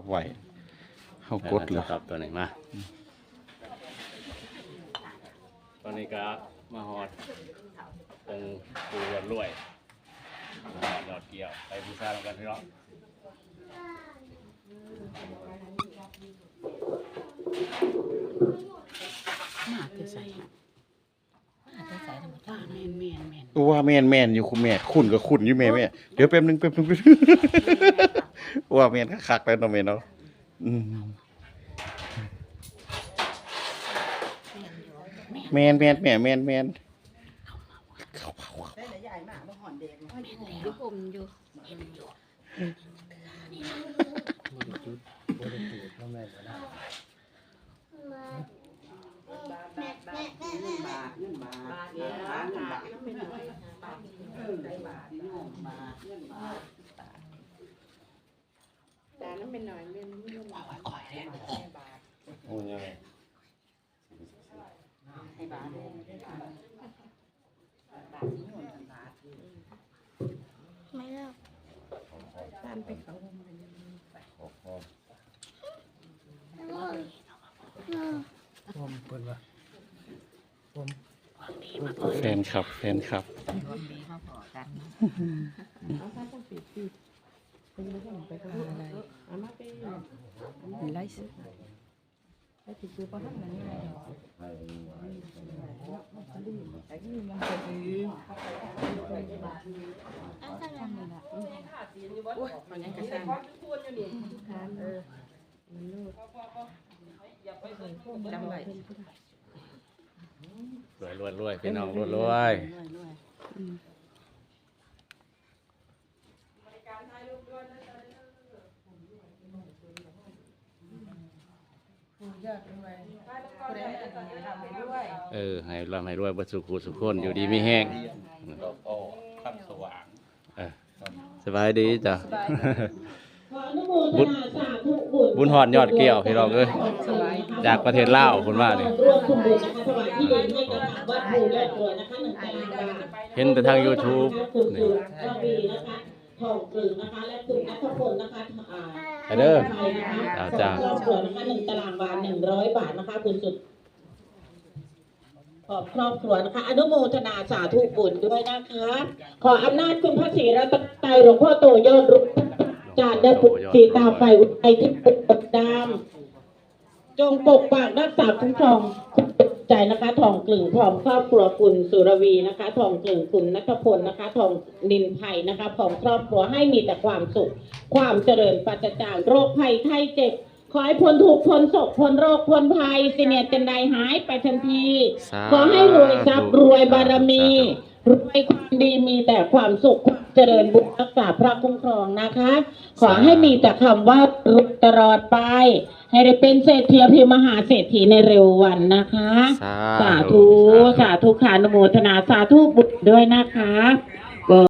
พับไว้เฮากดเลยตอบตัวไหนมาตอนนี้ก็มาฮอดตรงปูยอดรวยยอดเกี่ยว ไปบูชาลงกันพี่น้องมาจะใส่มาจะใส่ธรรมชาติแม่นแม่นแม่นว่าแม่นแม่นอยู่คุณแม่ คุณก็คุณอยู่แม่แม่ เดี๋ยวแป๊บนึงแป๊บนึงแป๊บนึง ว่าแม่นคักๆแล้วเนาะแม่เนาะอืมแมนแม่นแม่แม่นแม่นได้ใหญ่มากบ่หอนเด็กแม่นแล้วผมอยู่เห็นอยู่แต่นั้นเป็นหน่อยเป็นไม่รู้ค่อยเด้อโอ้ยให้บาทเด้อบาทสิโยนบาทไม่เลิกตามไปเขาผมเปิดว่าผมแฟนคลับแฟนคลับคนดีมาพอกัน เอาถ้าต้องปิดปิดเป็นไม่ต้องไปกับอะไรเอามาไปมีไรสิไปติดตัวเพราะท่านนั้นไงไอ้ที่มันจะดีโอ้ยมันยังกระซังทานเออมันลูกจำไว้รวยรวยรวยพี่น้องรวยรวย เออให้ร่ำให้รวยบัสุขุสุขคนอยู่ดีมีแห้งโอ้ขั้นสว่างเออสบายดีจ้ะขออนุโมทนาสาธุบุญบุญหอดยอดเกี่ยวพี่น้องเอ้ยจากประเทศลาวคุณว่านี่ร่วมคุณบุญนะคะถวายที่ดินให้กับทางวัดภูยอดตัวนะคะหนึ่งตารางวาเห็นแต่ทาง YouTube คุณนี่สุรวีนะคะ ทองกลึงนะคะ และคุณนัทพลนะคะอ่าไปเด้อไทยนะคะจ้าสจ้าองครอบครัวนะคะหนึ่งตารางวาหนึ่งร้อยบาทนะคะคุณสุดขอบครอบครัวนะคะ อนุโมทนาสาธุบุญด้วยนะคะ ขออำนาจคุณพระศรีรัตนตรัยหลวงพ่อโตยอดรุ่งจารย์ได้ปุตสีตาไฟอุทัยที่ปกดาม จงปกปักรักษาคุ้มครอง ใจนะคะทองกลึงพร้อมครอบครัวคุณสุรวีนะคะ ทองกลึงคุณนัทพลนะคะ ทองนินไทยนะคะพร้อมครอบครัวให้มีแต่ความสุข ความเจริญปัจจางโรคภัยไข้เจ็บขอให้พ้นทุกข์พ้นโศกพ้นโรคพ้นภัยสิเนียจันใดหายไปทันทีสาธุขอให้รวยทรัพย์รวยบารมี รวยความดีมีแต่ความสุขความเจริญบุญรักษาพระคุ้มครองนะคะ ขอให้มีแต่คำว่ารุตลอดไป ให้ได้เป็นเศรษฐีอภิมหาเศรษฐีในเร็ววันนะคะ สาสาธุ สาธุขานุโมทนาสาธุบุตรด้วยนะคะ